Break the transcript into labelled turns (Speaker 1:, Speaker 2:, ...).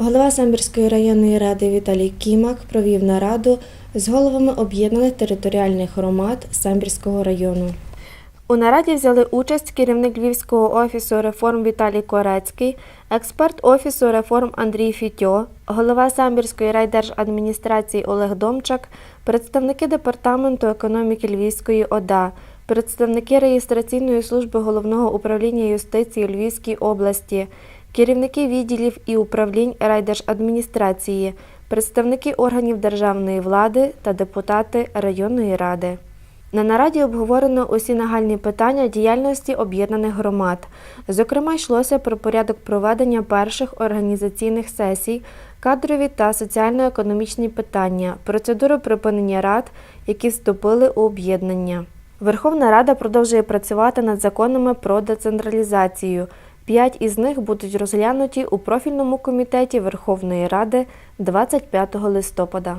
Speaker 1: Голова Самбірської районної ради Віталій Кімак провів нараду з головами об'єднаних територіальних громад Самбірського району. У нараді взяли участь керівник Львівського офісу реформ Віталій Корецький, експерт офісу реформ Андрій Фітьо, голова Самбірської райдержадміністрації Олег Домчак, представники департаменту економіки Львівської ОДА, представники реєстраційної служби головного управління юстиції Львівській області, керівники відділів і управлінь райдержадміністрації, представники органів державної влади та депутати районної ради. На нараді обговорено усі нагальні питання діяльності об'єднаних громад. Зокрема, йшлося про порядок проведення перших організаційних сесій, кадрові та соціально-економічні питання, процедуру припинення рад, які вступили у об'єднання. Верховна Рада продовжує працювати над законами про децентралізацію. П'ять із них будуть розглянуті у профільному комітеті Верховної Ради 25 листопада.